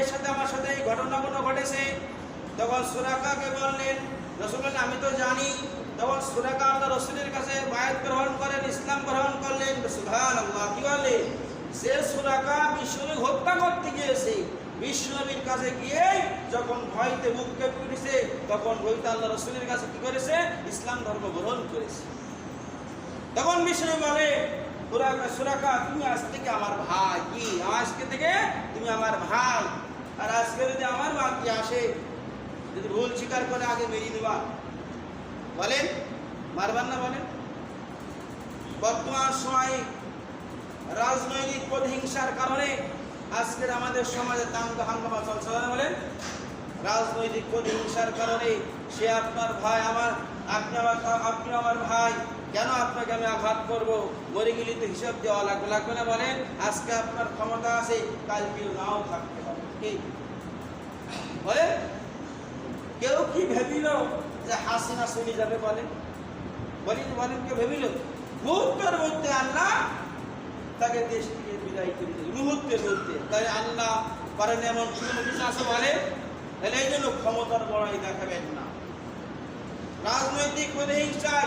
এর সাথে আমার সাথে এই ঘটনাগুলো ঘটেছে। তখন সুরাকাকে বললেন রসুল আমি তো জানি। তখন সুরাকা আল্লাহ রসুলের কাছে বায়াত গ্রহণ করেন, ইসলাম গ্রহণ করলেন। সুধান আল্লাহ কি বলে যে সুরাকা বিশ্বনবী হত্যা করতে গিয়েছে, বিশ্বনবীর কাছে গিয়ে যখন ভয়তে মুখকে পুড়েছে, তখন বইতে আল্লাহ রসুলের কাছে কি করেছে? ইসলাম ধর্ম গ্রহণ করেছে। তখন বিষ্ণু বলে সুরাকা, তুমি আজ থেকে আমার ভাই কি আজকে থেকে তুমি আমার ভাই আর আজকে যদি আমার মা কি আসে, যদি ভুল স্বীকার করে আগে মেরিয়ে দেবা। বলেন? মারবার না বলেন? বর্তমান সময়ে রাজনৈতিক প্রতিহিংসার কারণে আজকের আমাদের সমাজে দাঙ্গা হাঙ্গামা চলছে। বলেন? রাজনৈতিক প্রতিহিংসার কারণে সে আপনার ভাই, আমার আপনি আমার আপনি আমার ভাই, কেন আপনাকে আমি আঘাত করব? মরে গেলে তো হিসাব দেওয়া লাগবে। লাগবে না বলেন আজকে আপনার ক্ষমতা আছে কালকে নাও থাকতে হবে। কেউ কি ভেবিল যে হাসিনা চলে যাবে বলেন বলি বলেন, কেউ ভেবিল? মুহূর্তের মধ্যে আল্লাহ তাকে দেশ থেকে বিদায় করে দিল মুহূর্তের মধ্যে। তাই আল্লাহ পারেন এমন কিছু আছে বলে? তাহলে এই জন্য ক্ষমতার বড়াই দেখাবেন না। রাজনৈতিক প্রতিহিংসার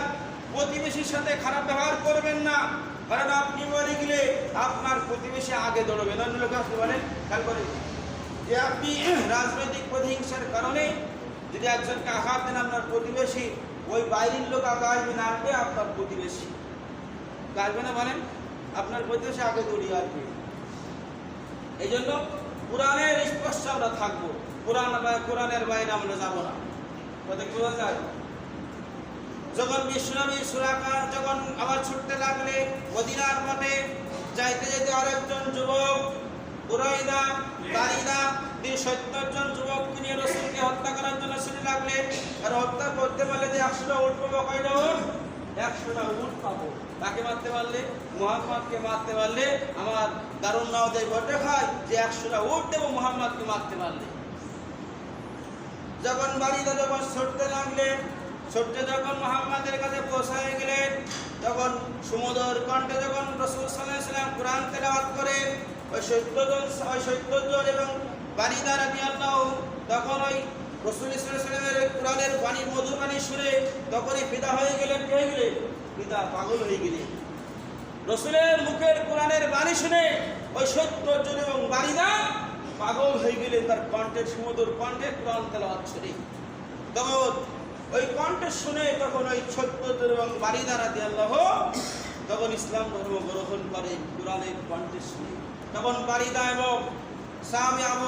প্রতিবেশীর সাথে খারাপ ব্যবহার করবেন না। কারণ আপনি মরে গেলে আপনার প্রতিবেশী আগে দৌড়বেন অন্য লোক আসতে বলেন খেয়াল যে আপনি রাজনৈতিক প্রতিহিংসার কারণে যদি একজনকে আঘাত দেন আপনার প্রতিবেশী, ওই বাইরের লোক আগে আসবে, না আসবে আপনার প্রতিবেশী। আসবে না বলেন আপনার প্রতিবেশী আগে দৌড়িয়ে আসবে। এই জন্য কোরআনের স্পর্শ আমরা থাকব। কোরআন কোরআনের বাইরে আমরা যাব না। কথা কি যায়? যখন বিশ্বনবী সুরাকা যখন আবার ছুটতে লাগলে, মদিনার পথে যাইতে যেতে আরেকজন যুবক পুরাইদা দারিদা তিনি সত্তর জন যুবককে নিয়ে রসুলকে হত্যা করার জন্য ছুটে লাগলেন আর হত্যা করতে পারলে যে একশোটা উঠ পাবো, কয়টা উঠ? একশোটা উঠ পাবো। তাকে মারতে পারলে? মোহাম্মদকে মারতে পারলে। আমার দারুণ নওয়াজে ঘটে খায় যে একশোটা উঠ দেবো, মোহাম্মদকে মারতে পারলে। যখন বাড়িতে যখন ছুটতে লাগলেন ছুটতে যখন মোহাম্মদের কাছে পৌঁছায় গেলেন, তখন সমুদর কণ্ঠে যখন রসুল সাল্লাম কোরআন তেলাওয়াত করেন, ওই সত্যজন ওই সত্যজন এবং আদি আল্লাহ তখন ওই রসুল ইসলামের কোরআনের বাণী মধুর বাণী শুনে তখনই পিতা হয়ে গেলেন, কে গেলেন? পিতা পাগল হয়ে গেলেন। রসুলের মুখের কোরআনের বাণী শুনে ওই সত্যজন এবং বাড়িদা পাগল হয়ে গেলেন, তার কণ্ঠের সমুদ্র কণ্ঠে কোরআন তেলাওয়াত শুনে। তখন ওই কণ্ঠ শুনে তখন ওই ছোট্ট এবং বাড়িদারা দিয়ে তখন ইসলাম ধর্ম গ্রহণ করে, কোরআনের কণ্ঠে শুনে। তখন বাড়িদা এবং স্বামী আবু